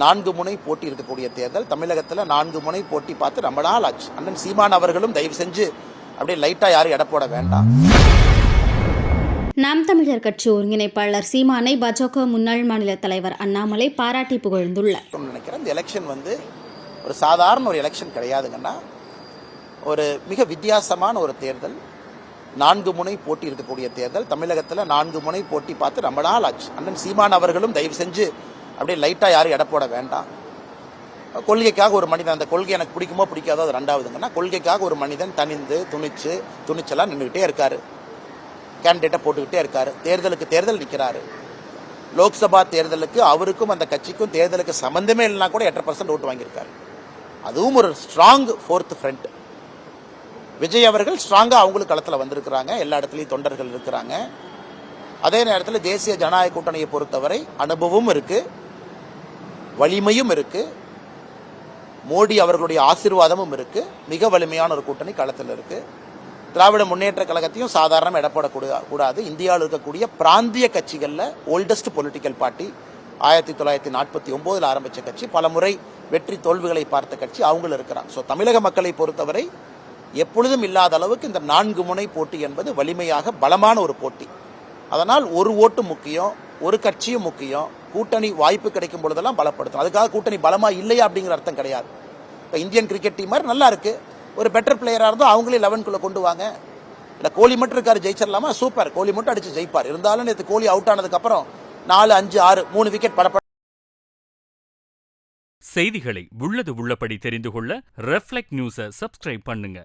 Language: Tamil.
நான்கு முனை போட்டி இருக்கக்கூடிய தேர்தல். தமிழகத்தில் நான்கு முனை போட்டி பார்த்து ரொம்ப நாள் ஆச்சு. அண்ணன் சீமான் அவர்களும் தயவு செஞ்சு அப்படியே லைட்டாக யாரும் எடை போட வேண்டாம். நாம் தமிழர் கட்சி ஒருங்கிணைப்பாளர் சீமானை பாஜக முன்னாள் மாநில தலைவர் அண்ணாமலை பாராட்டி புகழ்ந்துள்ளார். நான் நினைக்கிறேன் இந்த எலெக்ஷன் வந்து ஒரு சாதாரண ஒரு எலெக்ஷன் கிடையாதுங்கன்னா ஒரு மிக வித்தியாசமான ஒரு தேர்தல். நான்கு முனை போட்டி இருக்கக்கூடிய தேர்தல். தமிழகத்தில் நான்கு முனை போட்டி பார்த்து ரொம்ப நாள் ஆச்சு. அண்ணன் சீமான் அவர்களும் தயவு செஞ்சு அப்படியே லைட்டாக யாரும் எடை போட வேண்டாம். கொள்கைக்காக ஒரு மனிதன் அந்த கொள்கை எனக்கு பிடிக்குமோ பிடிக்காதோ அது ரெண்டாவதுங்கன்னா கொள்கைக்காக ஒரு மனிதன் தனிந்து துணிச்சு துணிச்சலாக நின்றுக்கிட்டே இருக்காரு. கேண்டிடேட்டை போட்டுக்கிட்டே இருக்காரு. தேர்தலுக்கு தேர்தல் நிற்கிறாரு லோக்சபா தேர்தலுக்கு அவருக்கும் அந்த கட்சிக்கும் தேர்தலுக்கு சம்மந்தமே இல்லைனா கூட எட்டரை பர்சன்ட் ஓட்டு வாங்கியிருக்காரு. அதுவும் ஒரு ஸ்ட்ராங் ஃபோர்த் ஃப்ரண்ட் விஜய் அவர்கள் ஸ்ட்ராங்காக அவங்களுக்கு களத்தில் வந்திருக்கிறாங்க. எல்லா இடத்துலையும் தொண்டர்கள் இருக்கிறாங்க. அதே நேரத்தில் தேசிய ஜனநாயக கூட்டணியை பொறுத்தவரை அனுபவமும் இருக்குது வலிமையும் இருக்கு. மோடி அவர்களுடைய ஆசீர்வாதமும் இருக்கு. மிக வலிமையான ஒரு கூட்டணி களத்தில் இருக்கு. திராவிட முன்னேற்ற கழகத்தையும் சாதாரண இடப்படக்கூட கூடாது. இந்தியாவில் இருக்கக்கூடிய பிராந்திய கட்சிகளில் ஓல்டஸ்ட் பொலிட்டிக்கல் பார்ட்டி ஆயிரத்தி தொள்ளாயிரத்தி நாற்பத்தி ஒம்போதில் ஆரம்பித்த கட்சி பல முறை வெற்றி தோல்விகளை பார்த்த கட்சி அவங்களும் இருக்கிறாங்க. ஸோ தமிழக மக்களை பொறுத்தவரை எப்பொழுதும் இல்லாத அளவுக்கு இந்த நான்கு முனை போட்டி என்பது வலிமையாக பலமான ஒரு போட்டி. அதனால் ஒரு ஓட்டு முக்கியம். ஒரு கட்சியும் முக்கியம் கூட்டணி வாய்ப்பு கிடைக்கும் பொழுதெல்லாம் பலப்படுத்தும் அதுக்காக கூட்டணி பலமாக இல்லையா அப்படிங்கிற அர்த்தம் கிடையாது. இப்போ இந்தியன் கிரிக்கெட் டீம் மாதிரி நல்லா இருக்கு. ஒரு பெட்டர் பிளேயராக இருந்தால் அவங்களே லெவன்குள்ளே கொண்டு வாங்க. இல்லை கோலி மட்டும் இருக்காரு ஜெயிச்சிடலாமா? சூப்பர் கோலி மட்டும் அடித்து ஜெயிப்பார். இருந்தாலும் நேற்று கோலி அவுட் ஆனதுக்கப்புறம் நாலு அஞ்சு ஆறு மூணு விக்கெட் படப்பட செய்திகளை உள்ளது உள்ளபடி தெரிந்து கொள்ள ரெஃப்ளெக்ட் நியூஸை சப்ஸ்கிரைப் பண்ணுங்க.